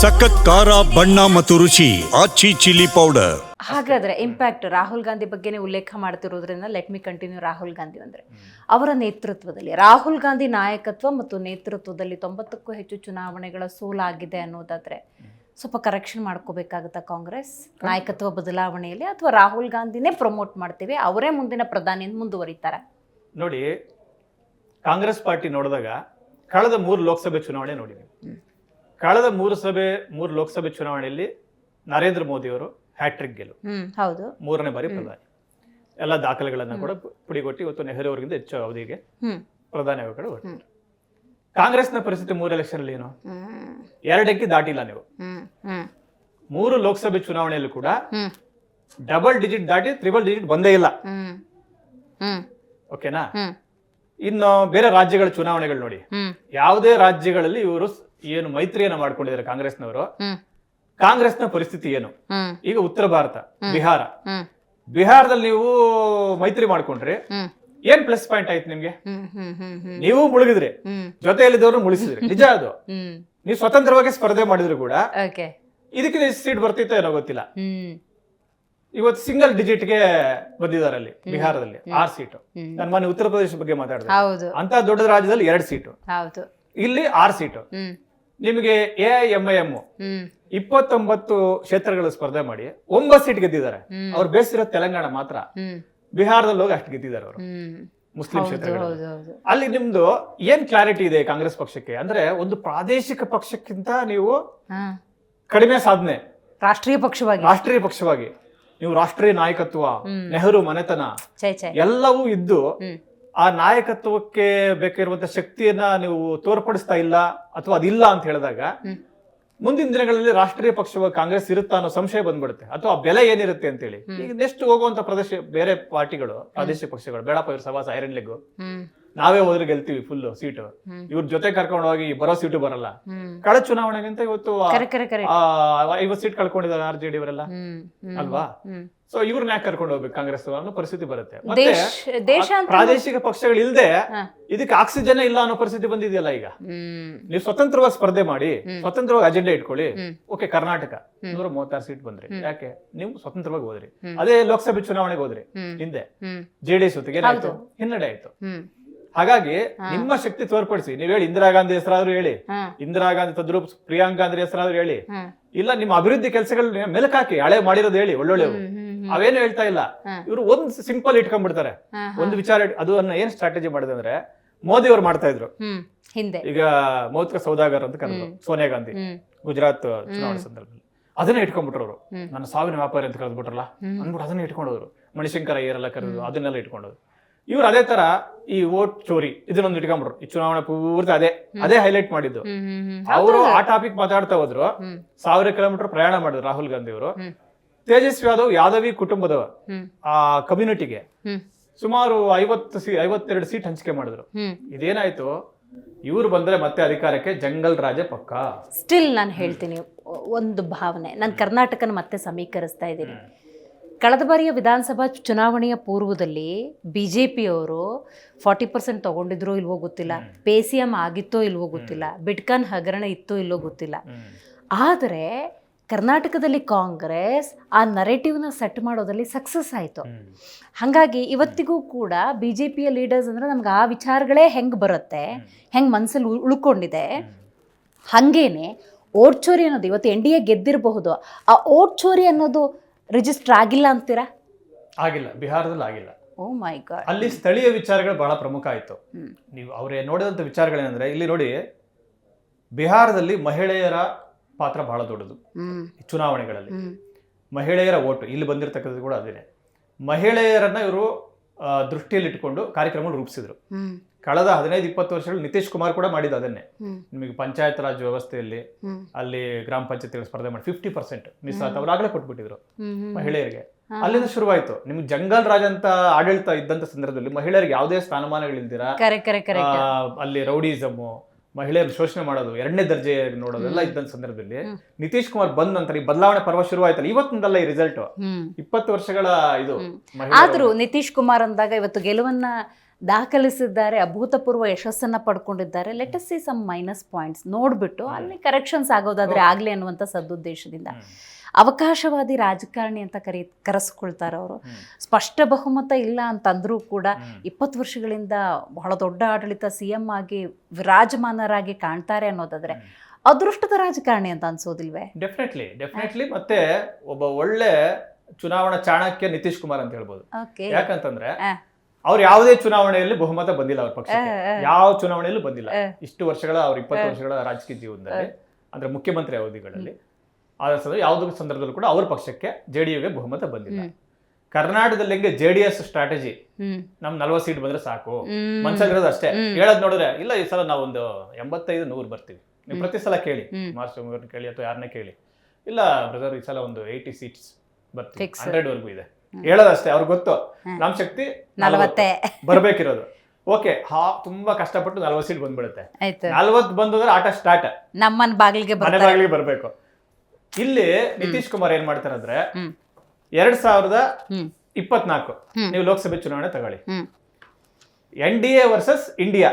ಸಖತ್ ಖಾರ ಬಣ್ಣ ಮತ್ತು ರುಚಿ ಆಚಿ ಚಿಲ್ಲಿ ಪೌಡರ್ ಹಾಗಾದ್ರೆ ಇಂಪ್ಯಾಕ್ಟ್ ರಾಹುಲ್ ಗಾಂಧಿ ಬಗ್ಗೆನೇ ಉಲ್ಲೇಖ ಮಾಡ್ತಿರೋದ್ರಿಂದ let me continue Rahul Gandhi ಅಂದ್ರೆ. ಅವರ ನೇತೃತ್ವದಲ್ಲಿ ರಾಹುಲ್ ಗಾಂಧಿ ನಾಯಕತ್ವ ಮತ್ತು ನೇತೃತ್ವದಲ್ಲಿ ತೊಂಬತ್ತಕ್ಕೂ ಹೆಚ್ಚು ಚುನಾವಣೆಗಳ ಸೋಲಾಗಿದೆ ಅನ್ನೋದಾದ್ರೆ ಸ್ವಲ್ಪ ಕರೆಕ್ಷನ್ ಮಾಡ್ಕೋಬೇಕಾಗುತ್ತಾ ಕಾಂಗ್ರೆಸ್? ನಾಯಕತ್ವ ಬದಲಾವಣೆಯಲ್ಲಿ ಅಥವಾ ರಾಹುಲ್ ಗಾಂಧಿನೇ ಪ್ರಮೋಟ್ ಮಾಡ್ತೀವಿ ಅವರೇ ಮುಂದಿನ ಪ್ರಧಾನಿ ಅಂತ ಮುಂದುವರಿತಾರೆ? ನೋಡಿ ಕಾಂಗ್ರೆಸ್ ಪಾರ್ಟಿ ನೋಡಿದಾಗ ಕಳೆದ ಮೂರು ಲೋಕಸಭೆ ಚುನಾವಣೆ ನೋಡಿದ್ವಿ. ಕಳೆದ ಮೂರು ಸಭೆ ಮೂರು ಲೋಕಸಭೆ ಚುನಾವಣೆಯಲ್ಲಿ ನರೇಂದ್ರ ಮೋದಿಯವರು ಹ್ಯಾಟ್ರಿಕ್ ಗೆಲುವು ಹ್ಮ್ ಹೌದು. ಮೂರನೇ ಬಾರಿ ಪ್ರಧಾನಿ. ಎಲ್ಲ ದಾಖಲೆಗಳನ್ನ ಕೂಡ ಪುಡಿಗೊಟ್ಟಿ ಇವತ್ತು ನೆಹರು ಅವರಿಗಿಂತ ಹೆಚ್ಚು ಅವಧಿಗೆ ಪ್ರಧಾನಿ ಅವರು ಹೊರಟು ಕಾಂಗ್ರೆಸ್ನ ಪರಿಸ್ಥಿತಿ ಮೂರು ಎಲೆಕ್ಷನ್ ಅಲ್ಲಿ ಏನು? ಎರಡಕ್ಕೆ ದಾಟಿಲ್ಲ ನೀವು. ಮೂರು ಲೋಕಸಭೆ ಚುನಾವಣೆಯಲ್ಲೂ ಕೂಡ ಡಬಲ್ ಡಿಜಿಟ್ ದಾಟಿ ತ್ರಿಬಲ್ ಡಿಜಿಟ್ ಬಂದೇ ಇಲ್ಲ. ಓಕೆನಾ? ಇನ್ನು ಬೇರೆ ರಾಜ್ಯಗಳ ಚುನಾವಣೆಗಳು ನೋಡಿ. ಯಾವುದೇ ರಾಜ್ಯಗಳಲ್ಲಿ ಇವರು ಏನು ಮೈತ್ರಿಯನ್ನ ಮಾಡ್ಕೊಂಡಿದ್ದಾರೆ ಕಾಂಗ್ರೆಸ್ನವರು. ಕಾಂಗ್ರೆಸ್ನ ಪರಿಸ್ಥಿತಿ ಏನು? ಈಗ ಉತ್ತರ ಭಾರತ ಬಿಹಾರ. ಬಿಹಾರದಲ್ಲಿ ನೀವು ಮೈತ್ರಿ ಮಾಡ್ಕೊಂಡ್ರಿ. ಏನ್ ಪ್ಲಸ್ ಪಾಯಿಂಟ್ ಆಯ್ತು ನಿಮ್ಗೆ? ನೀವು ಮುಳುಗಿದ್ರಿ. ಜೊತೆಯಲ್ಲಿದ್ದವ್ರು ಮುಳಿಸಿದ್ರಿ ನಿಜ ಅದು? ನೀವು ಸ್ವತಂತ್ರವಾಗಿ ಸ್ಪರ್ಧೆ ಮಾಡಿದ್ರು ಕೂಡ ಇದಕ್ಕೆ ಸೀಟ್ ಬರ್ತಿತ್ತು ಏನೋ ಗೊತ್ತಿಲ್ಲ. ಇವತ್ತು ಸಿಂಗಲ್ ಡಿಜಿಟ್ಗೆ ಬಂದಿದ್ದಾರೆ ಅಲ್ಲಿ ಬಿಹಾರದಲ್ಲಿ ಆರ್ ಸೀಟು. ನಾನು ಮೊನ್ನೆ ಉತ್ತರ ಪ್ರದೇಶ ಬಗ್ಗೆ ಮಾತಾಡಿದೆ. ಅಂತ ದೊಡ್ಡ ರಾಜ್ಯದಲ್ಲಿ ಎರಡ್ ಸೀಟು ಇಲ್ಲಿ ಆರ್ ಸೀಟು ನಿಮಗೆ ಎ ಎಂ ಐ ಎಂ ಇಪ್ಪತ್ತೊಂಬತ್ತು ಕ್ಷೇತ್ರಗಳ ಸ್ಪರ್ಧೆ ಮಾಡಿ ಒಂಬತ್ತು ಸೀಟ್ ಗೆದ್ದಿದ್ದಾರೆ. ಅವ್ರು ಬೇಸಿರೋ ತೆಲಂಗಾಣ ಮಾತ್ರ ಬಿಹಾರದಲ್ಲಿ ಹೋಗಿ ಅಷ್ಟು ಗೆದ್ದಿದ್ದಾರೆ ಅವರು. ಮುಸ್ಲಿಂ ಹೌದು ಅಲ್ಲಿ ನಿಮ್ದು ಏನ್ ಕ್ಲಾರಿಟಿ ಇದೆ ಕಾಂಗ್ರೆಸ್ ಪಕ್ಷಕ್ಕೆ? ಅಂದ್ರೆ ಒಂದು ಪ್ರಾದೇಶಿಕ ಪಕ್ಷಕ್ಕಿಂತ ನೀವು ಕಡಿಮೆ ಸಾಧನೆ. ರಾಷ್ಟ್ರೀಯ ಪಕ್ಷವಾಗಿ. ರಾಷ್ಟ್ರೀಯ ಪಕ್ಷವಾಗಿ. ನೀವು ರಾಷ್ಟ್ರೀಯ ನಾಯಕತ್ವ ನೆಹರು ಮನೆತನ ಎಲ್ಲವೂ ಇದ್ದು ಆ ನಾಯಕತ್ವಕ್ಕೆ ಬೇಕಿರುವಂತ ಶಕ್ತಿಯನ್ನ ನೀವು ತೋರ್ಪಡಿಸ್ತಾ ಇಲ್ಲ ಅಥವಾ ಅದಿಲ್ಲ ಅಂತ ಹೇಳಿದಾಗ. ಮುಂದಿನ ದಿನಗಳಲ್ಲಿ ರಾಷ್ಟ್ರೀಯ ಪಕ್ಷವಾಗಿ ಕಾಂಗ್ರೆಸ್ ಇರುತ್ತಾ ಅನ್ನೋ ಸಂಶಯ ಬಂದ್ಬಿಡುತ್ತೆ. ಅಥವಾ ಆ ಬೆಲೆ ಏನಿರುತ್ತೆ ಅಂತೇಳಿ. ಈಗ ನೆಕ್ಸ್ಟ್ ಹೋಗುವಂತ ಪ್ರದೇಶ ಬೇರೆ ಪಾರ್ಟಿಗಳು ಪ್ರಾದೇಶಿಕ ಪಕ್ಷಗಳು ಬೇಡಪ್ಪ ಇವ್ರ ಸಭಾ ಐರನ್ ಲೆಗ್ ನಾವೇ ಹೋದ್ರೆ ಗೆಲ್ತೀವಿ ಫುಲ್ ಸೀಟು. ಇವ್ರ ಜೊತೆ ಕರ್ಕೊಂಡು ಹೋಗಿ ಬರೋ ಸೀಟು ಬರಲ್ಲ. ಕಳೆ ಕಳೆದ ಚುನಾವಣೆಗಿಂತ ಇವತ್ತು ಐವತ್ತು ಸೀಟ್ ಕಳ್ಕೊಂಡಿದ್ದಾರೆ ಆರ್ ಜೆ ಡಿ ಅವರೆಲ್ಲ. ಅಲ್ವಾ? ಸೊ ಇವ್ರನ್ನ ಯಾಕೆ ಕರ್ಕೊಂಡು ಹೋಗ್ಬೇಕು? ಕಾಂಗ್ರೆಸ್ ಅನ್ನೋ ಪರಿಸ್ಥಿತಿ ಬರುತ್ತೆ. ಮತ್ತೆ ದೇಶ ದೇಶ ಪ್ರಾದೇಶಿಕ ಪಕ್ಷಗಳು ಇಲ್ದೆ ಇದಕ್ಕೆ ಆಕ್ಸಿಜನ್ ಇಲ್ಲ ಅನ್ನೋ ಪರಿಸ್ಥಿತಿ ಬಂದಿದೆಯಲ್ಲ ಈಗ? ನೀವು ಸ್ವತಂತ್ರವಾಗಿ ಸ್ಪರ್ಧೆ ಮಾಡಿ ಸ್ವತಂತ್ರವಾಗಿ ಅಜೆಂಡಾ ಇಟ್ಕೊಳ್ಳಿ. ಓಕೆ ಕರ್ನಾಟಕ. ನೂರ ಮೂವತ್ತಾರು ಸೀಟ್ ಬಂದ್ರಿ. ಯಾಕೆ? ನೀವು ಸ್ವತಂತ್ರವಾಗಿ ಹೋದ್ರಿ. ಅದೇ ಲೋಕಸಭೆ ಚುನಾವಣೆಗೆ ಹೋದ್ರಿ. ಹಿಂದೆ. ಜೆಡಿಎಸ್ ಜೊತೆಗೆ ಏನಾಯ್ತು? ಹಿನ್ನಡೆ ಆಯ್ತು. ಹಾಗಾಗಿ ನಿಮ್ಮ ಶಕ್ತಿ ತೋರ್ಪಡಿಸಿ. ನೀವ್ ಹೇಳಿ ಇಂದಿರಾ ಗಾಂಧಿ ಹೆಸರಾದ್ರೂ ಹೇಳಿ. ಇಂದಿರಾ ಗಾಂಧಿ ತದ್ರೂಪ್ ಪ್ರಿಯಾಂಕಾ ಗಾಂಧಿ ಹೆಸರಾದ್ರೂ ಹೇಳಿ. ಇಲ್ಲ ನಿಮ್ಮ ಅಭಿವೃದ್ಧಿ ಕೆಲಸಗಳನ್ನ ಮೆಲುಕಾಕಿ ಹಳೆ ಮಾಡಿರೋದು ಹೇಳಿ ಒಳ್ಳೊಳ್ಳೆ ಅವೇನು ಹೇಳ್ತಾ ಇಲ್ಲ. ಇವರು ಒಂದ್ ಸಿಂಪಲ್ ಇಟ್ಕೊಂಡ್ಬಿಡ್ತಾರೆ. ಒಂದು ವಿಚಾರ ಅದನ್ನ ಅದು ಏನ್ ಸ್ಟ್ರಾಟಜಿ ಮಾಡಿದೆ ಅಂದ್ರೆ ಮೋದಿ ಅವ್ರು ಮಾಡ್ತಾ ಇದ್ರು. ಹಿಂದೆ. ಈಗ ಮೌತ್ಕ ಸೌದಾಗರ್ ಅಂತ ಕರೆದ್ರು. ಸೋನಿಯಾ ಗಾಂಧಿ. ಗುಜರಾತ್ ಚುನಾವಣೆ ಸಂದರ್ಭದಲ್ಲಿ. ಅದನ್ನ ಇಟ್ಕೊಂಡ್ಬಿಟ್ರು ಅವರು. ನನ್ನ ಸಾವಿನ ವ್ಯಾಪಾರಿ ಅಂತ ಕರೆದ್ಬಿಟ್ರಲ್ಲ? ಅಂದ್ಬಿಟ್ಟು ಅದನ್ನ ಇಟ್ಕೊಂಡವ್ರು ಮಣಿಶಂಕರ ಅಯ್ಯರೆಲ್ಲ ಕರೆದ್ರು ಅದನ್ನೆಲ್ಲ ಇಟ್ಕೊಂಡವ್ರು ಇವ್ರು ಅದೇ ತರ ಈ ವೋಟ್ ಚೋರಿ ಇದನ್ನೊಂದು ಇಟ್ಕೊಂಡ್ಬಿಟ್ರು. ಈ ಚುನಾವಣೆ ಪೂರ್ತಿ ಅದೇ ಅದೇ ಹೈಲೈಟ್ ಮಾಡಿದ್ದು. ಅವರು ಆ ಟಾಪಿಕ್ ಮಾತಾಡ್ತಾ ಹೋದ್ರು. ಸಾವಿರ ಕಿಲೋಮೀಟರ್ ಪ್ರಯಾಣ ಮಾಡಿದ್ರು ರಾಹುಲ್ ಗಾಂಧಿ ಅವರು. ತೇಜಸ್ವಿ ಯಾದವ್ ಯಾದವಿ ಕುಟುಂಬದವ ಆ ಕಮ್ಯುನಿಟಿಗೆ ಸುಮಾರು ಐವತ್ತು ಸೀ ಐವತ್ತೆರಡು ಸೀಟ್ ಹಂಚಿಕೆ ಮಾಡಿದ್ರು. ಇದೇನಾಯ್ತು? ಇವ್ರು ಬಂದ್ರೆ ಮತ್ತೆ ಅಧಿಕಾರಕ್ಕೆ ಜಂಗಲ್ ರಾಜ ಪಕ್ಕ? ಸ್ಟಿಲ್ ನಾನು ಹೇಳ್ತೀನಿ ಒಂದು ಭಾವನೆ. ನಾನು ಕರ್ನಾಟಕನ ಮತ್ತೆ ಸಮೀಕರಿಸ್ತಾ ಇದ್ದೀನಿ. ಕಳೆದ ಬಾರಿಯ ವಿಧಾನಸಭಾ ಚುನಾವಣೆಯ ಪೂರ್ವದಲ್ಲಿ ಬಿ ಜೆ ಪಿಯವರು ಫಾರ್ಟಿ ಪರ್ಸೆಂಟ್ ತೊಗೊಂಡಿದ್ರೋ ಇಲ್ವೋ ಗೊತ್ತಿಲ್ಲ. ಪೇ ಸಿ ಎಂ ಆಗಿತ್ತೋ ಇಲ್ವೋ ಗೊತ್ತಿಲ್ಲ. ಬಿಟ್ಕಾನ್ ಹಗರಣ ಇತ್ತೋ ಇಲ್ವೋ ಗೊತ್ತಿಲ್ಲ. ಆದರೆ ಕರ್ನಾಟಕದಲ್ಲಿ ಕಾಂಗ್ರೆಸ್ ಆ ನರೇಟಿವ್ನ ಸೆಟ್ ಮಾಡೋದಲ್ಲಿ ಸಕ್ಸಸ್ ಆಯಿತು. ಹಾಗಾಗಿ ಇವತ್ತಿಗೂ ಕೂಡ ಬಿ ಜೆ ಪಿಯ ಲೀಡರ್ಸ್ ಅಂದರೆ ನಮ್ಗೆ ಆ ವಿಚಾರಗಳೇ ಹೆಂಗೆ ಬರುತ್ತೆ ಹೆಂಗೆ ಮನಸ್ಸಲ್ಲಿ ಉಳ್- ಉಳ್ಕೊಂಡಿದೆ ಹಾಗೇನೆ ಓಟ್ ಚೋರಿ ಅನ್ನೋದು ಇವತ್ತು ಎನ್ ಡಿ ಎ ಗೆದ್ದಿರಬಹುದು ಆ ಓಟ್ ಚೋರಿ ಅನ್ನೋದು ರಿಜಿಸ್ಟರ್ ಆಗಿಲ್ಲ ಅಂತೀರಾ? ಆಗಿಲ್ಲ ಬಿಹಾರದಲ್ಲಿ ಆಗಿಲ್ಲ. ಓ ಮೈ ಗಾಡ್ ಅಲ್ಲಿ ಸ್ಥಳೀಯ ವಿಚಾರಗಳು ಬಹಳ ಪ್ರಮುಖ ಆಯಿತು. ನೀವು ಅವರೇ ನೋಡಿದಂಥ ವಿಚಾರಗಳೇನೆಂದರೆ ಇಲ್ಲಿ ನೋಡಿ ಬಿಹಾರದಲ್ಲಿ ಮಹಿಳೆಯರ ಪಾತ್ರ ಬಹಳ ದೊಡ್ಡದು. ಚುನಾವಣೆಗಳಲ್ಲಿ. ಮಹಿಳೆಯರ ಓಟು ಇಲ್ಲಿ ಬಂದಿರತಕ್ಕಂಥದ್ದು ಕೂಡ ಅದೇನೆ. ಮಹಿಳೆಯರನ್ನ ಇವರು ದೃಷ್ಟಿಯಲ್ಲಿ ಇಟ್ಕೊಂಡು ಕಾರ್ಯಕ್ರಮ ರೂಪಿಸಿದ್ರು. ಕಳೆದ ಹದಿನೈದು ಇಪ್ಪತ್ತು ವರ್ಷಗಳು ನಿತೀಶ್ ಕುಮಾರ್ ಕೂಡ ಮಾಡಿದ ಅದನ್ನೇ. ನಿಮಗೆ ಪಂಚಾಯತ್ ರಾಜ್ ವ್ಯವಸ್ಥೆಯಲ್ಲಿ ಅಲ್ಲಿ ಗ್ರಾಮ ಪಂಚಾಯತ್ ಸ್ಪರ್ಧೆ ಮಾಡಿ ಫಿಫ್ಟಿ ಪರ್ಸೆಂಟ್ ಮಿಸ್ ಆತ ಅವ್ರು ಆಗಲೇ ಕೊಟ್ಬಿಟ್ಟಿದ್ರು ಮಹಿಳೆಯರಿಗೆ. ಅಲ್ಲಿಂದ ಶುರುವಾಯ್ತು. ನಿಮ್ಗೆ ಜಂಗಲ್ ರಾಜ್ ಅಂತ ಆಡಳಿತ ಇದ್ದಂತ ಸಂದರ್ಭದಲ್ಲಿ ಮಹಿಳೆಯರಿಗೆ ಯಾವುದೇ ಸ್ಥಾನಮಾನಗಳಿಲ್ದಿರ? ಅಲ್ಲಿ ರೌಡಿಸಮ್ ಮಹಿಳೆಯರು ಶೋಷಣೆ ಮಾಡೋದು ಎರಡನೇ ದರ್ಜೆ ನೋಡೋದು ಎಲ್ಲ ಇದ್ದಂತ ಸಂದರ್ಭದಲ್ಲಿ ನಿತೀಶ್ ಕುಮಾರ್ ಬಂದ ನಂತರ ಈ ಬದಲಾವಣೆ ಪರ್ವ ಶುರುವಾಯ್ತಲ್ಲ ಇವತ್ತಿಂದಲ್ಲ ಈ ರಿಸಲ್ಟ್ ಇಪ್ಪತ್ತು ವರ್ಷಗಳ ಇದು ಆದ್ರೂ ನಿತೀಶ್ ಕುಮಾರ್ ಅಂದಾಗ ಇವತ್ತು ಗೆಲುವನ್ನ ದಾಖಲಿಸಿದ್ದಾರೆ ಅಭೂತಪೂರ್ವ ಯಶಸ್ಸನ್ನ ಪಡ್ಕೊಂಡಿದ್ದಾರೆ. Let see some minus points ನೋಡ್ಬಿಟ್ಟು ಅಲ್ಲಿ ಕರೆಕ್ಷನ್ಸ್ ಆಗೋದಾದ್ರೆ ಆಗಲಿ ಅನ್ನುವಂಥ ಸದುದ್ದೇಶದಿಂದ. ಅವಕಾಶವಾದಿ ರಾಜಕಾರಣಿ ಅಂತ ಕರಿ ಕರೆಸ್ಕೊಳ್ತಾರೆ ಅವರು. ಸ್ಪಷ್ಟ ಬಹುಮತ ಇಲ್ಲ ಅಂತಂದ್ರೂ ಕೂಡ ಇಪ್ಪತ್ತು ವರ್ಷಗಳಿಂದ ಬಹಳ ದೊಡ್ಡ ಆಡಳಿತ ಸಿ ಎಂ ಆಗಿ ವಿರಾಜಮಾನರಾಗಿ ಕಾಣ್ತಾರೆ ಅನ್ನೋದಾದ್ರೆ ಅದೃಷ್ಟದ ರಾಜಕಾರಣಿ ಅಂತ ಅನ್ಸೋದಿಲ್ವೇ? ಡೆಫಿನೆಟ್ಲಿ ಡೆಫಿನೆಟ್ಲಿ ಮತ್ತೆ ಒಬ್ಬ ಒಳ್ಳೆ ಚುನಾವಣಾ ಚಾಣಕ್ಯ ನಿತೀಶ್ ಕುಮಾರ್ ಅಂತ ಹೇಳ್ಬೋದು. ಯಾಕಂತಂದ್ರೆ. ಅವ್ರು ಯಾವುದೇ ಚುನಾವಣೆಯಲ್ಲಿ ಬಹುಮತ ಬಂದಿಲ್ಲ ಅವ್ರ ಪಕ್ಷ. ಯಾವ ಚುನಾವಣೆಯಲ್ಲೂ ಬಂದಿಲ್ಲ. ಇಷ್ಟು ವರ್ಷಗಳ ಅವ್ರ ಇಪ್ಪತ್ತು ವರ್ಷಗಳ ರಾಜಕೀಯ ಜೀವನದಲ್ಲಿ ಅಂದ್ರೆ ಮುಖ್ಯಮಂತ್ರಿ ಅವಧಿಗಳಲ್ಲಿ ಆದ ಯಾವುದೇ ಸಂದರ್ಭದಲ್ಲೂ ಕೂಡ ಅವ್ರ ಪಕ್ಷಕ್ಕೆ ಜೆ ಡಿ ಯುಗೆ ಬಹುಮತ ಬಂದಿಲ್ಲ. ಕರ್ನಾಟಕದಲ್ಲಿ ಹೆಂಗೆ ಜೆ ಡಿ ಎಸ್ ಸ್ಟ್ರಾಟಜಿ ನಮ್ ನಲ್ವತ್ ಸೀಟ್ ಬಂದ್ರೆ ಸಾಕು. ಮನ್ಸಾಗಿರೋದು ಅಷ್ಟೇ. ಹೇಳೋದ್ ನೋಡಿದ್ರೆ ಇಲ್ಲ ಈ ಸಲ ನಾವೊಂದು ಎಂಬತ್ತೈದು ನೂರು ಬರ್ತೀವಿ. ನೀವು ಪ್ರತಿ ಸಲ ಕೇಳಿ. ಮಾಸ್ಟರ್ ಅವ್ರನ್ನ ಕೇಳಿ ಅಥವಾ ಯಾರನ್ನೇ ಕೇಳಿ. ಇಲ್ಲ ಬ್ರದರ್ ಈ ಸಲ ಒಂದು ಏಯ್ಟಿ ಸೀಟ್ಸ್ ಬರ್ತೀವಿ. ಹಂಡ್ರೆಡ್ ವರ್ಗು ಇದೆ. ಹೇಳೋದಷ್ಟೇ ಅವ್ರಿಗೆ ಗೊತ್ತು. ನಮ್ ಶಕ್ತಿ ನಲವತ್ತೇ. ಬರ್ಬೇಕಿರೋದು. ಓಕೆ ಹಾ ತುಂಬಾ ಕಷ್ಟಪಟ್ಟು ನಲ್ವತ್ ಸೀಟ್ ಬಂದ್ಬಿಡುತ್ತೆ. ನಲ್ವತ್ ಬಂದ್ರೆ ಆಟ ಸ್ಟಾರ್ಟ್ ನಮ್ಮನ್ ಬಾಗಿಲಿಗೆ ಮನೆ ಬಾಗಿಲಿಗೆ ಬರ್ಬೇಕು. ಇಲ್ಲಿ ನಿತೀಶ್ ಕುಮಾರ್ ಏನ್ ಮಾಡ್ತಾರಂದ್ರೆ ಎರಡ್ ಸಾವಿರದ ಇಪ್ಪತ್ನಾಲ್ಕು. ನೀವು ಲೋಕಸಭೆ ಚುನಾವಣೆ ತಗೊಳ್ಳಿ. N D A versus India.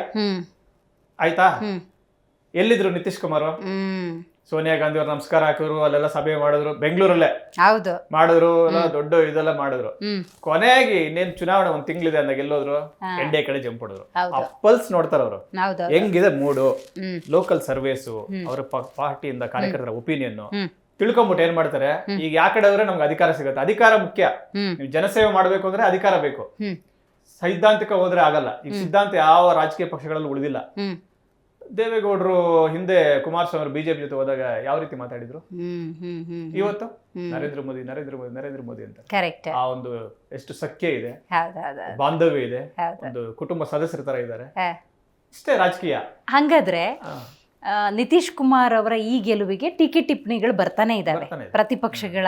ಆಯ್ತಾ? ಎಲ್ಲಿದ್ರು ನಿತೀಶ್ ಕುಮಾರ್? ಸೋನಿಯಾ ಗಾಂಧಿ ಅವ್ರು ನಮಸ್ಕಾರ ಹಾಕಿದ್ರು ಅಲ್ಲೆಲ್ಲ ಸಭೆ ಮಾಡಿದ್ರು. ಬೆಂಗಳೂರಲ್ಲೇ ಹೌದು. ಮಾಡಿದ್ರು ಎಲ್ಲ ದೊಡ್ಡ ಇದೆಲ್ಲ ಮಾಡಿದ್ರು. ಕೊನೆಗೆ ಇನ್ನೇನ್ ಚುನಾವಣೆ ಒಂದ್ ತಿಂಗಳಿದೆ ಅಂದಾಗ ಗೆಲ್ಲೋದ್ರು ಎಂಡೆ ಎನ್ ಕಡೆ ಜಂಪ್ ಹೊಡಿದ್ರು. ಪಲ್ಸ್ ನೋಡ್ತಾರ ಅವರು. ಹೆಂಗಿದೆ ಮೂಡು ಲೋಕಲ್ ಸರ್ವೇಸು ಅವರ ಪಾರ್ಟಿಯಿಂದ ಕಾರ್ಯಕರ್ತರ ಒಪಿನಿಯನ್ ತಿಳ್ಕೊಂಬಿಟ್ಟು ಏನ್ ಮಾಡ್ತಾರೆ? ಈಗ ಯಾ ಕಡೆ ಹೋದ್ರೆ ನಮ್ಗೆ ಅಧಿಕಾರ ಸಿಗುತ್ತೆ. ಅಧಿಕಾರ ಮುಖ್ಯ. ನೀವು ಜನಸೇವೆ ಮಾಡ್ಬೇಕು ಅಂದ್ರೆ ಅಧಿಕಾರ ಬೇಕು. ಸೈದ್ಧಾಂತಿಕ ಹೋದ್ರೆ ಆಗಲ್ಲ. ಈ ಸಿದ್ಧಾಂತ ಯಾವ ರಾಜಕೀಯ ಪಕ್ಷಗಳಲ್ಲಿ ಉಳಿದಿಲ್ಲ. ದೇವೇಗೌಡರು ಹಿಂದೆ ಕುಮಾರಸ್ವಾಮಿ ಬಿಜೆಪಿ ಜೊತೆ ಹೋದಾಗ ಯಾವ ರೀತಿ ಮಾತಾಡಿದ್ರು? ಇವತ್ತು? ನರೇಂದ್ರ ಮೋದಿ ನರೇಂದ್ರ ಮೋದಿ ನರೇಂದ್ರ ಮೋದಿ ಅಂತ. ಕರೆಕ್ಟ್ ಆ ಒಂದು ಎಷ್ಟು ಸಖ್ಯ ಇದೆ ಬಾಂಧವ್ಯ ಇದೆ ಒಂದು ಕುಟುಂಬ ಸದಸ್ಯರ ತರ ಇದ್ದಾರೆ. ಇಷ್ಟೇ ರಾಜಕೀಯ. ಹಂಗಾದ್ರೆ ನಿತೀಶ್ ಕುಮಾರ್ ಅವರ ಈ ಗೆಲುವಿಗೆ ಟೀಕೆ ಟಿಪ್ಪಣಿಗಳು ಬರ್ತಾನೆ ಇದ್ದಾವೆ ಪ್ರತಿಪಕ್ಷಗಳ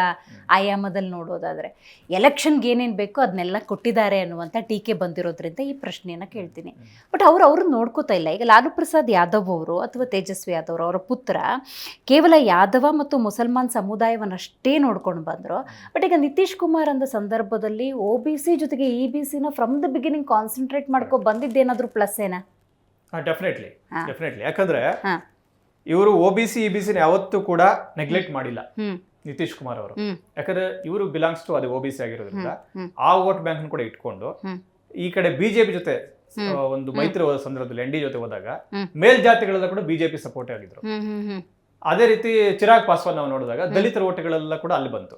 ಆಯಾಮದಲ್ಲಿ ನೋಡೋದಾದ್ರೆ. ಎಲೆಕ್ಷನ್ಗೆ ಏನೇನು ಬೇಕೋ ಅದನ್ನೆಲ್ಲ ಕೊಟ್ಟಿದ್ದಾರೆ ಅನ್ನುವಂಥ ಟೀಕೆ ಬಂದಿರೋದ್ರಿಂದ ಈ ಪ್ರಶ್ನೆಯನ್ನು ಕೇಳ್ತೀನಿ. ಬಟ್ ಅವರು ಅವರು ನೋಡ್ಕೋತಾ ಇಲ್ಲ. ಈಗ ಲಾಲು ಪ್ರಸಾದ್ ಯಾದವ್ ಅವರು ಅಥವಾ ತೇಜಸ್ವಿ ಯಾದವ್ ಅವರು ಅವರ ಪುತ್ರ ಕೇವಲ ಯಾದವ ಮತ್ತು ಮುಸಲ್ಮಾನ್ ಸಮುದಾಯವನ್ನಷ್ಟೇ ನೋಡ್ಕೊಂಡು ಬಂದರು. ಬಟ್ ಈಗ ನಿತೀಶ್ ಕುಮಾರ್ ಅಂದ ಸಂದರ್ಭದಲ್ಲಿ ಒ ಬಿ ಸಿ ಜೊತೆಗೆ ಇ ಬಿ ಸಿನ ಫ್ರಮ್ ದ ಬಿಗಿನಿಂಗ್ ಕಾನ್ಸಂಟ್ರೇಟ್ ಮಾಡ್ಕೊ ಬಂದಿದ್ದೇನಾದರೂ ಪ್ಲಸ್ ಏನಾ? ಡೆಫಿನೆಟ್ಲಿ. ಡೆಫಿನೆಟ್ಲಿ ಯಾಕಂದ್ರೆ ಇವರು O B C E B C ಯಾವತ್ತೂ ಕೂಡ ನೆಗ್ಲೆಕ್ಟ್ ಮಾಡಿಲ್ಲ. ನಿತೀಶ್ ಕುಮಾರ್ ಅವರು. ಯಾಕಂದ್ರೆ ಇವರು ಬಿಲಾಂಗ್ಸ್ ಟು ಅದು ಒ ಬಿ ಸಿ ಆಗಿರೋದ್ರಿಂದ ಆ ವೋಟ್ ಬ್ಯಾಂಕ್ ಕೂಡ ಇಟ್ಕೊಂಡು ಈ ಕಡೆ ಬಿಜೆಪಿ ಜೊತೆ ಒಂದು ಮೈತ್ರಿ ಹೋದ ಸಂದರ್ಭದಲ್ಲಿ ಎನ್ ಡಿ ಜೊತೆ ಹೋದಾಗ. ಮೇಲ್ಜಾತಿಗಳೆಲ್ಲ ಕೂಡ ಬಿಜೆಪಿ ಸಪೋರ್ಟ್ ಆಗಿದ್ರು. ಅದೇ ರೀತಿ ಚಿರಾಗ್ ಪಾಸ್ವಾನ್ ನಾವು ನೋಡಿದಾಗ ದಲಿತರ ಓಟುಗಳೆಲ್ಲ ಕೂಡ ಅಲ್ಲಿ ಬಂತು.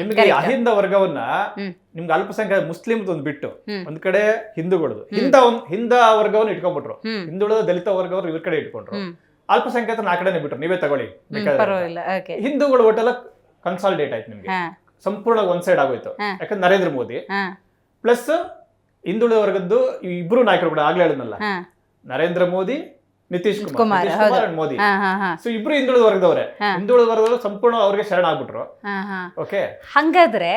ನಿಮ್ಗೆ ಅಹಿಂದ ವರ್ಗವನ್ನ. ನಿಮ್ಗೆ ಅಲ್ಪಸಂಖ್ಯಾತ ಮುಸ್ಲಿಂ ಒಂದು ಬಿಟ್ಟು ಒಂದ್ ಕಡೆ ಹಿಂದೂಗಳದು. ಹಿಂದ ಒಂದ್ ಹಿಂದ ವರ್ಗವನ್ನು ಇಟ್ಕೊಂಡ್ಬಿಟ್ರು. ಹಿಂದುಳಿದ ದಲಿತ ವರ್ಗವರು ಇವ್ರ ಕಡೆ ಇಟ್ಕೊಂಡ್ರು. ಅಲ್ಪಸಂಖ್ಯಾತ ಅಲ್ಪಸಂಖ್ಯಾತನ ಆ ಕಡೆನೆ ಬಿಟ್ರು. ನೀವೇ ತಗೊಳ್ಳಿ. ಹಿಂದೂಗಳು ಒಟ್ಟೆಲ್ಲ ಕನ್ಸಾಲಿಡೇಟ್ ಆಯ್ತು ನಿಮ್ಗೆ. ಸಂಪೂರ್ಣ ಒಂದ್ ಸೈಡ್ ಆಗೋಯ್ತು. ಯಾಕಂದ್ರೆ ನರೇಂದ್ರ ಮೋದಿ. ಪ್ಲಸ್ ಹಿಂದುಳಿದ ವರ್ಗದ್ದು ಇಬ್ರು ನಾಯಕರು ಕೂಡ ಆಗ್ಲೇ ಹೇಳಿದ್ನಲ್ಲ. ನರೇಂದ್ರ ಮೋದಿ ನಿತೀಶ್ ಕುಮಾರ್. ಮೋದಿ. ಹಾ ಹಾ ಹಾ. ಸೊ ಇಬ್ರು ಹಿಂದುಳಿದ ವರ್ಗದವ್ರೆ. ಹಿಂದುಳಿದ ವರ್ಗದವರು ಸಂಪೂರ್ಣ ಅವ್ರಿಗೆ ಶರಣ ಆಗ್ಬಿಟ್ರು. ಓಕೆ ಹಂಗಾದ್ರೆ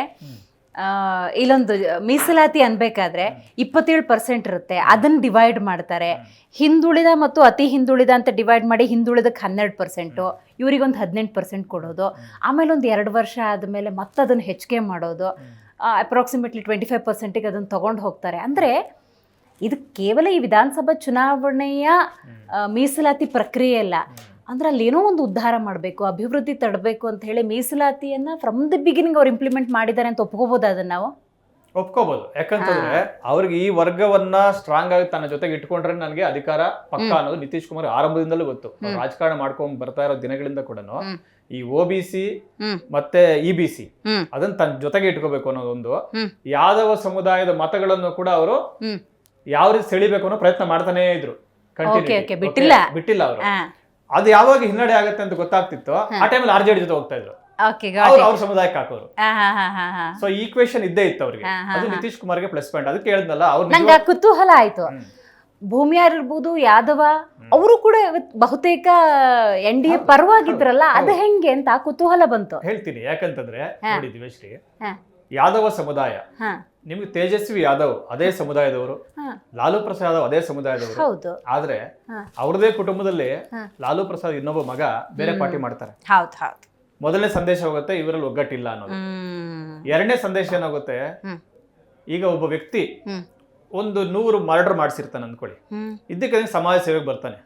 ಆ, ಇಲ್ಲೊಂದು ಮೀಸಲಾತಿ ಅನ್ಬೇಕಾದ್ರೆ ಇಪ್ಪತ್ತೇಳು ಪರ್ಸೆಂಟ್ ಇರುತ್ತೆ. ಅದನ್ನ ಡಿವೈಡ್ ಮಾಡ್ತಾರೆ. ಹಿಂದುಳಿದ ಮತ್ತು ಅತಿ ಹಿಂದುಳಿದ ಅಂತ ಡಿವೈಡ್ ಮಾಡಿ ಹಿಂದುಳಿದಕ್ಕೆ ಹನ್ನೆರಡು ಪರ್ಸೆಂಟು ಇವ್ರಿಗೊಂದು ಹದಿನೆಂಟು ಪರ್ಸೆಂಟ್ ಕೊಡೋದು. ಆಮೇಲೆ ಒಂದು ಎರಡು ವರ್ಷ ಆದಮೇಲೆ ಮತ್ತೆ ಅದನ್ನು ಹೆಚ್ಚಿಗೆ ಮಾಡೋದು. ಅಪ್ರಾಕ್ಸಿಮೇಟ್ಲಿ ಟ್ವೆಂಟಿ ಫೈವ್ ಪರ್ಸೆಂಟಿಗೆ ಅದನ್ನು ತೊಗೊಂಡು ಹೋಗ್ತಾರೆ. ಅಂದರೆ ಇದು ಕೇವಲ ಈ ವಿಧಾನಸಭಾ ಚುನಾವಣೆಯ ಮೀಸಲಾತಿ ಪ್ರಕ್ರಿಯೆ ಅಲ್ಲ. ಅಂದ್ರೆ ಅಲ್ಲಿ ಏನೋ ಒಂದು ಉದ್ಧಾರ ಮಾಡಬೇಕು ಅಭಿವೃದ್ಧಿ ತಡಬೇಕು ಅಂತ ಹೇಳಿ ಮೀಸಲಾತಿಯನ್ನ ಫ್ರಮ್ ದಿ ಬಿಗಿನಿಂಗ್ ಅವ್ರು ಇಂಪ್ಲಿಮೆಂಟ್ ಮಾಡಿದ್ದಾರೆ ಅಂತ ಒಪ್ಕೋಬಹುದು ಅದನ್ನ ನಾವು? ಒಪ್ಕೋಬಹುದು ಯಾಕಂತಂದ್ರೆ ಅವ್ರಿಗೆ ಈ ವರ್ಗವನ್ನ ಸ್ಟ್ರಾಂಗ್ ಆಗಿ ತನ್ನ ಜೊತೆಗೆ ಇಟ್ಕೊಂಡ್ರೆ ನನಗೆ ಅಧಿಕಾರ ಪಕ್ಕ ಅನ್ನೋದು ನಿತೀಶ್ ಕುಮಾರ್ ಆರಂಭದಿಂದಲೂ ಗೊತ್ತು. ರಾಜಕಾರಣ ಮಾಡ್ಕೊಂಡ್ ಬರ್ತಾ ಇರೋ ದಿನಗಳಿಂದ ಕೂಡ ಈ ಒ ಬಿ ಸಿ ಮತ್ತೆ ಇ ಬಿ ಸಿ ಅದನ್ನ ತನ್ನ ಜೊತೆಗೆ ಇಟ್ಕೋಬೇಕು ಅನ್ನೋದೊಂದು. ಯಾದವ ಸಮುದಾಯದ ಮತಗಳನ್ನು ಕೂಡ ಅವರು ಯಾವ ರೀತಿ ಸೆಳಿಬೇಕು ಅನ್ನೋ ಪ್ರಯತ್ನ ಮಾಡ್ತಾನೆ ಇದ್ರು. ಬಿಟ್ಟಿಲ್ಲ. ಬಿಟ್ಟಿಲ್ಲ ಅವರು. ಅದು ಯಾವಾಗ ಹಿನ್ನಡೆ ಆಗುತ್ತೆ ಅಂತ ಗೊತ್ತಾಗ್ತಿತ್ತು. ಆ ಟೈಮಲ್ಲಿ ಆರ್ ಜೆ ಡಿ ಜೊತೆ ಹೋಗ್ತಾ ಇದ್ರು. ಅವ್ರು ಸಮುದಾಯಕ್ಕೆ ಹಾಕೋರು. ಸೊ ಈಕ್ವೇಶನ್ ಇದ್ದೇ ಇತ್ತು ಅವ್ರಿಗೆ. ಅದು ನಿತೀಶ್ ಕುಮಾರ್ಗೆ ಪ್ಲಸ್ ಪಾಯಿಂಟ್ ಅದಕ್ಕೆ ಹೇಳಿದ್ನಲ್ಲ ಅವ್ರು ನಂಗೆ ಕುತೂಹಲ ಆಯ್ತು. ಭೂಮಿಯಾರ್ ಇರ್ಬೋದು ಯಾದವ ಅವರು ಕೂಡ ಬಹುತೇಕ ಎನ್ ಡಿ ಎ ಪರವಾಗಿದ್ರಲ್ಲ ಅದು ಹೆಂಗೆ ಅಂತ ಕುತೂಹಲ ಬಂತು. ಹೇಳ್ತೀನಿ ಯಾಕಂತಂದ್ರೆ ನೋಡಿ ದಿವೇಶ್ರೀ ಯಾದವ ಸಮುದಾಯ. ನಿಮ್ಗೆ ತೇಜಸ್ವಿ ಯಾದವ್ ಅದೇ ಸಮುದಾಯದವರು ಲಾಲು ಪ್ರಸಾದ್ ಯಾದವ್ ಅದೇ ಸಮುದಾಯದವರು. ಆದ್ರೆ. ಅವ್ರದೇ ಕುಟುಂಬದಲ್ಲಿ. ಲಾಲು ಪ್ರಸಾದ್ ಇನ್ನೊಬ್ಬ ಮಗ ಬೇರೆ ಪಾರ್ಟಿ ಮಾಡ್ತಾರೆ. ಮೊದಲನೇ ಸಂದೇಶ ಹೋಗುತ್ತೆ ಇವರಲ್ಲಿ ಒಗ್ಗಟ್ಟಿಲ್ಲ ಅನ್ನೋದು. ಎರಡನೇ ಸಂದೇಶ ಏನಾಗುತ್ತೆ? ಈಗ ಒಬ್ಬ ವ್ಯಕ್ತಿ ಒಂದು ನೂರು ಮರ್ಡರ್ ಮಾಡಿಸಿರ್ತಾನೆ ಅಂದ್ಕೊಳ್ಳಿ. ಇದಕ್ಕೆ ಸಮಾಜ ಸೇವೆಗೆ ಬರ್ತಾನೆ.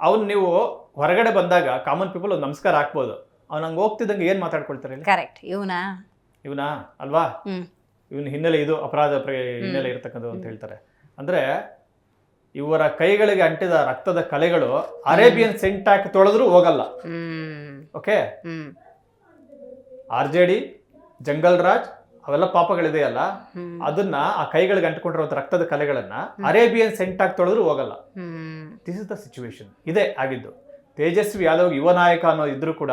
ಅವ್ನು ನೀವು ಹೊರಗಡೆ ಬಂದಾಗ ಕಾಮನ್ ಪೀಪಲ್ ಒಂದು ನಮಸ್ಕಾರ ಹಾಕ್ಬೋದು. ಅವ್ನು ಹಂಗೆ ಹೋಗ್ತಿದ್ದಂಗೆ ಏನು ಮಾತಾಡ್ಕೊಳ್ತಾರೆ ಕರೆಕ್ಟ್ ಇವನಾ? ಇವನಾ? ಅಲ್ವಾ? ಇವನ ಹಿನ್ನೆಲೆ ಇದು ಅಪರಾಧ ಹಿನ್ನೆಲೆ ಇರ್ತಕ್ಕಂಥದ್ದು ಅಂತ ಹೇಳ್ತಾರೆ. ಅಂದ್ರೆ ಇವರ ಕೈಗಳಿಗೆ ಅಂಟಿದ ರಕ್ತದ ಕಲೆಗಳು ಅರೇಬಿಯನ್ ಸೆಂಟ್ ಹಾಕಿ ತೊಳೆದ್ರೂ ಹೋಗಲ್ಲ. Okay? R J D jungle raj ಅವೆಲ್ಲ ಪಾಪಗಳಿದೆಯಲ್ಲ ಅದನ್ನ ಆ ಕೈಗಳಿಗೆ ಅಂಟಿಕೊಂಡಿರುವಂತ ರಕ್ತದ ಕಲೆಗಳನ್ನ ಅರೇಬಿಯನ್ ಸೆಂಟ್ ಹಾಕಿ ತೊಳೆದ್ರೂ ಹೋಗಲ್ಲ. ದಿಸ್ ಇಸ್ ದ ಸಿಚುವೇಶನ್ ಇದೇ ಆಗಿದ್ದು. ತೇಜಸ್ವಿ ಯಾದವ್ ಯುವ ನಾಯಕ ಅನ್ನೋ ಇದ್ರು ಕೂಡ.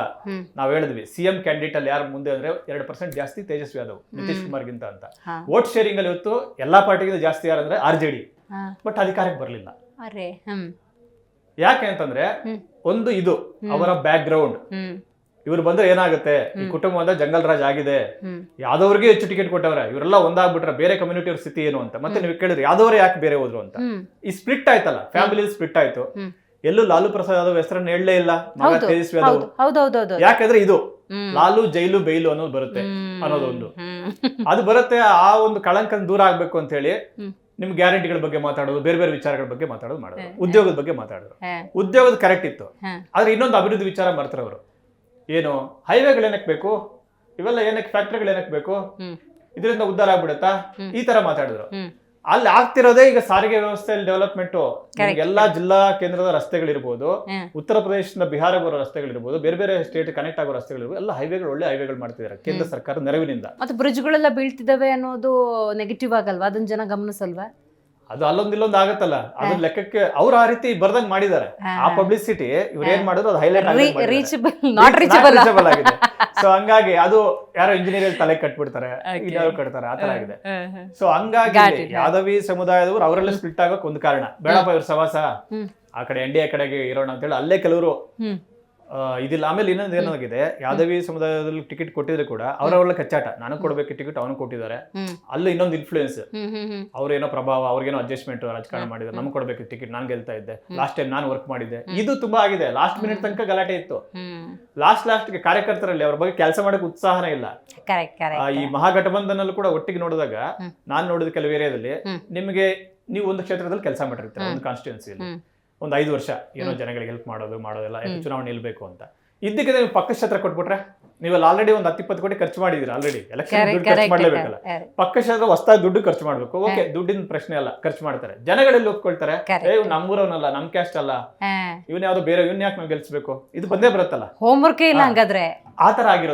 ನಾವ್ ಹೇಳಿದ್ವಿ ಸಿಎಂ ಕ್ಯಾಂಡಿಡೇಟ್ ಅಲ್ಲಿ ಯಾರು ಮುಂದೆ ಅಂದ್ರೆ ಎರಡು ಪರ್ಸೆಂಟ್ ಜಾಸ್ತಿ ತೇಜಸ್ವಿ ಯಾದವ್ ನಿತೀಶ್ ಕುಮಾರ್ಗಿಂತ ಅಂತ. ವೋಟ್ ಶೇರಿಂಗ್ ಅಲ್ಲಿ ಇವತ್ತು ಎಲ್ಲಾ ಪಾರ್ಟಿಗಿಂತ ಜಾಸ್ತಿ ಯಾರಂದ್ರೆ ಆರ್ ಜೆ ಡಿ ಬಟ್ ಅಧಿಕಾರಕ್ಕೆ ಬರಲಿಲ್ಲ. ಯಾಕೆ ಅಂತಂದ್ರೆ ಒಂದು ಇದು ಅವರ ಬ್ಯಾಕ್ ಗ್ರೌಂಡ್ ಇವ್ರು ಬಂದ್ರೆ ಏನಾಗುತ್ತೆ? ಈ ಕುಟುಂಬದ ಜಂಗಲ್ ರಾಜ್ ಆಗಿದೆ. ಯಾದವ್ರಿಗೆ ಯಾವ್ದವ್ರಿಗೆ ಹೆಚ್ಚು ಟಿಕೆಟ್ ಕೊಟ್ಟವ್ರೆ ಇವರೆಲ್ಲ ಒಂದಾಗ್ಬಿಟ್ರೆ ಬೇರೆ ಕಮ್ಯುನಿಟಿ ಅವ್ರ ಸ್ಥಿತಿ ಏನು ಅಂತ. ಮತ್ತೆ ನೀವು ಕೇಳಿದ್ರೆ ಯಾವ್ದವ್ರೆ ಯಾಕೆ ಬೇರೆ ಹೋದ್ರು ಅಂತ. ಈ ಸ್ಪ್ಲಿಟ್ ಆಯ್ತಲ್ಲ ಫ್ಯಾಮಿಲಿ ಸ್ಪ್ಲಿಟ್ ಆಯ್ತು. ಎಲ್ಲೂ ಲಾಲು ಪ್ರಸಾದ್ ಯಾದವ್ ಹೆಸರನ್ನ ಹೇಳಲೇ ಇಲ್ಲ. ಮಗ ತೇಜಸ್ವಿ ಯಾದವ್. ಹೌದೌದೌದು. ಯಾಕಂದ್ರೆ ಇದು ಲಾಲು ಜೈಲು ಬೈಲು ಅನ್ನೋದು ಬರುತ್ತೆ. ಅನ್ನೋದೊಂದು ಅದು ಬರುತ್ತೆ ಆ ಒಂದು ಕಳಂಕ ದೂರ ಆಗ್ಬೇಕು ಅಂತ ಹೇಳಿ. ನಿಮ್ ಗ್ಯಾರಂಟಿಗಳ ಬಗ್ಗೆ ಮಾತಾಡೋದು ಬೇರೆ ಬೇರೆ ವಿಚಾರಗಳ ಬಗ್ಗೆ ಮಾತಾಡೋದು ಮಾಡೋದು ಉದ್ಯೋಗದ ಬಗ್ಗೆ ಮಾತಾಡೋದು. ಉದ್ಯೋಗದ ಕರೆಕ್ಟ್ ಇತ್ತು. ಆದ್ರೆ ಇನ್ನೊಂದು ಅಭಿವೃದ್ಧಿ ವಿಚಾರ ಮಾಡ್ತಾರೆ ಅವರು. ಏನು ಹೈವೇಗಳು ಏನಕ್ಕೆ ಬೇಕು? ಇವೆಲ್ಲ ಏನಕ್ಕೆ ಫ್ಯಾಕ್ಟ್ರಿಗಳು ಏನಕ್ಕೆ ಬೇಕು. ಇದರಿಂದ ಉದ್ದಾರ ಆಗ್ಬಿಡುತ್ತಾ? ಈ ತರ ಮಾತಾಡಿದ್ರು. ಅಲ್ಲಿ ಆಗ್ತಿರೋದೇ ಈಗ ಸಾರಿಗೆ ವ್ಯವಸ್ಥೆಯಲ್ಲಿ ಡೆವಲಪ್ಮೆಂಟ್ ಎಲ್ಲಾ ಜಿಲ್ಲಾ ಕೇಂದ್ರದ ರಸ್ತೆಗಳಿರ್ಬೋದು. ಉತ್ತರ ಪ್ರದೇಶದಿಂದ ಬಿಹಾರ ಬರೋ ರಸ್ತೆಗಳಿರ್ಬೋದು ಬೇರೆ ಬೇರೆ ಸ್ಟೇಟ್ ಕನೆಕ್ಟ್ ಆಗೋ ರಸ್ತೆಗಳಿರ್ಬೋದು ಎಲ್ಲ ಹೈವೇಗಳು ಒಳ್ಳೆ ಹೈವೇಗಳು ಮಾಡ್ತಿದ್ದಾರೆ ಕೇಂದ್ರ ಸರ್ಕಾರ ನೆರವಿನಿಂದ. ಮತ್ತೆ ಬ್ರಿಡ್ಜ್ಗಳೆಲ್ಲ ಬೀಳ್ತಿದಾವೆ ಅನ್ನೋದು ನೆಗೆಟಿವ್ ಆಗಲ್ವಾ? ಅದನ್ನ ಜನ ಗಮನಿಸಲ್ವಾ? ಅದು ಅಲ್ಲೊಂದ್ ಇಲ್ಲೊಂದ್ ಆಗತ್ತಲ್ಲ. ಅದ್ರ ಲೆಕ್ಕಕ್ಕೆ ಅವ್ರು ಆ ರೀತಿ ಬರ್ದಂಗ್ ಮಾಡಿದ್ದಾರೆ. ಆ ಪಬ್ಲಿಸಿಟಿ ಇವ್ರು ಏನ್ ಮಾಡಿದ್ರು ಅದು ಹೈಲೈಟ್ ರೀಚಬಲ್ ಆಗಿದೆ. ಸೊ ಹಂಗಾಗಿ ಅದು ಯಾರೋ ಇಂಜಿನಿಯರ್ ತಲೆ ಕಟ್ಬಿಡ್ತಾರೆ. ಇನ್ಯಾರು ಕಟ್ತಾರೆ ಆತರ ಆಗಿದೆ. ಸೊ ಹಂಗಾಗಿ ಯಾದವಿ ಸಮುದಾಯದವರು ಅವರೆಲ್ಲ ಸ್ಪ್ಲಿಟ್ ಆಗಕ್ ಒಂದ್ ಕಾರಣ. ಬೇಡಪ್ಪ ಇವ್ರ ಸವಾಸ. ಆ ಕಡೆ ಎನ್ ಡಿ ಎ ಕಡೆಗೆ ಇರೋಣ ಅಂತ ಹೇಳಿ ಅಲ್ಲೇ ಕೆಲವರು ಇದಿಲ್ಲ. ಆಮೇಲೆ ಇನ್ನೊಂದು ಏನಾಗಿದೆ? ಯಾದವಿ ಸಮುದಾಯದಲ್ಲಿ ಟಿಕೆಟ್ ಕೊಟ್ಟಿದ್ರೆ ಕೂಡ ಅವರವ್ರಲ್ಲ ಕಚ್ಚಾಟ. ನಾನು ಕೊಡ್ಬೇಕು ಟಿಕೆಟ್ ಅವನು ಕೊಟ್ಟಿದ್ದಾರೆ. ಅಲ್ಲಿ ಇನ್ನೊಂದು ಇನ್ಫ್ಲೂಯೆನ್ಸ್ ಅವ್ರೇನೋ ಪ್ರಭಾವ ಅವ್ರಿಗೇನೋ ಅಡ್ಜಸ್ಟ್ಮೆಂಟ್ ರಾಜಕಾರಣ ಮಾಡಿದ್ರು ನಮ್ಗೆ ಕೊಡ್ಬೇಕು ಟಿಕೆಟ್ ನಾನು ಗೆಲ್ತಾ ಇದ್ದೆ. ಲಾಸ್ಟ್ ಟೈಮ್ ನಾನು ವರ್ಕ್ ಮಾಡಿದ್ದೆ. ಇದು ತುಂಬಾ ಆಗಿದೆ. ಲಾಸ್ಟ್ ಮಿನಿಟ್ ತನಕ ಗಲಾಟೆ ಇತ್ತು. ಲಾಸ್ಟ್ ಲಾಸ್ಟ್ ಲಾಸ್ಟ್ಗೆ ಕಾರ್ಯಕರ್ತರಲ್ಲಿ ಅವ್ರ ಬಗ್ಗೆ ಕೆಲಸ ಮಾಡಕ್ಕೆ ಉತ್ಸಾಹನೇ ಇಲ್ಲ. ಈ ಮಹಾಗಠಬಂಧನಲ್ಲೂ ಕೂಡ ಒಟ್ಟಿಗೆ ನೋಡಿದಾಗ. ನಾನು ನೋಡಿದ ಕೆಲವು ಏರಿಯಾದಲ್ಲಿ ನಿಮಗೆ ನೀವು ಒಂದು ಕ್ಷೇತ್ರದಲ್ಲಿ ಕೆಲಸ ಮಾಡಿರ್ತೀರ ಒಂದು ಕಾನ್ಸ್ಟಿಟ್ಯೂನ್ಸಿಯಲ್ಲಿ. ಒಂದು ಐದು ವರ್ಷ ಏನೋ ಜನಗಳಿಗೆ ಹೆಲ್ಪ್ ಮಾಡೋದು ಮಾಡೋದೆಲ್ಲ ಚುನಾವಣೆ ನಿಲ್ಬೇಕು ಅಂತ. ಇದಕ್ಕೆ ನೀವು ಪಕ್ಕ ಕ್ಷೇತ್ರ ಕೊಟ್ಬಿಟ್ರೆ ನೀವಲ್ಲಿ ಆಲ್ರೆಡಿ ಒಂದು ಹತ್ತಿಪ್ಪತ್ತು ಕೋಟಿ ಖರ್ಚು ಮಾಡಿದೀರ ಆಲ್ರೆಡಿ ಎಲೆಕ್ಷನ್ ದುಡ್ಡು ಖರ್ಚು ಮಾಡಲೇಬೇಕಲ್ಲ. ಪಕ್ಕ ಕ್ಷೇತ್ರ ಹೊಸದಾಗಿ ದುಡ್ಡು ಖರ್ಚು ಮಾಡಬೇಕು. ಓಕೆ ದುಡ್ಡಿನ ಪ್ರಶ್ನೆ ಅಲ್ಲ ಖರ್ಚು ಮಾಡ್ತಾರೆ. ಜನಗಳೆಲ್ಲ ಒಪ್ಕೊಳ್ತಾರೆ. ಏ ನಮ್ಮೂರವನಲ್ಲ ನಮ್ ಕ್ಯಾಸ್ಟ್ ಅಲ್ಲ. ಇವನ್ ಯಾವ್ದು ಬೇರೆ ಇವನ್ ಯಾಕೆ ನಾವು ಗೆಲ್ಸ್ಬೇಕು? ಇದು ಬಂದೇ ಬರುತ್ತಲ್ಲ. ಹೋಮ್ವರ್ಕೇ ಇಲ್ಲ ಹಂಗಾದ್ರೆ. ಆತರ ತರ ಆಗಿರೋದು